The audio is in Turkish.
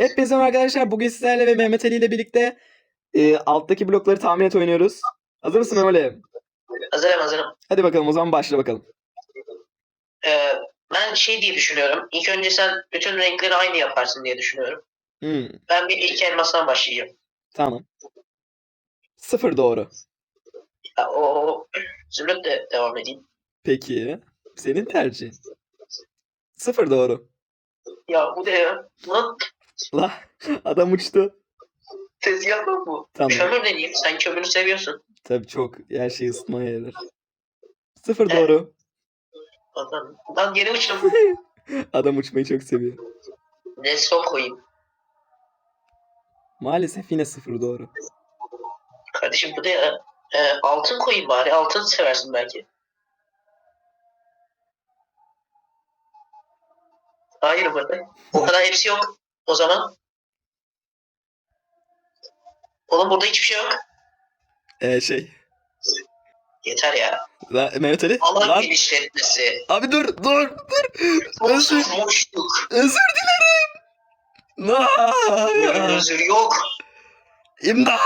Hepinize merhaba arkadaşlar. Bugün sizlerle ve Mehmet Ali ile birlikte e, alttaki blokları tahmin et oynuyoruz. Hazır mısın Mehmet Ali? Hazırım hazırım. Hadi bakalım o zaman başla bakalım. Ee, ben şey diye düşünüyorum. İlk önce sen bütün renkleri aynı yaparsın diye düşünüyorum. Hmm, Ben bir ilk elmasdan başlayacağım. tamam. Sıfır doğru. Ya, o, o Zümrüt de devam edeyim. Peki. Senin tercihin. Sıfır doğru. Ya bu ne ya? Lan La adam uçtu. tezgah mı bu? Tamam. Kömür deneyeyim. Sen kömürü seviyorsun. Tabii çok her şeyi ısıtmaya yarar. Sıfır Evet. doğru. Lan, lan geri uçtum. Adam uçmayı çok seviyor. ne son koyayım. Maalesef yine sıfır doğru. Kardeşim bu ne ya? Ee, altın koyayım bari. Altın seversin belki. Hayır burada. O kadar hepsi yok. O zaman. Oğlum burada hiçbir şey yok. Ee, şey. Yeter ya. La, Mehmet Ali. Alan Lan. genişletmesi. Abi dur dur dur. Özür, Sonsuzmuşluk. özür dilerim. La. Özür yok. İmdat.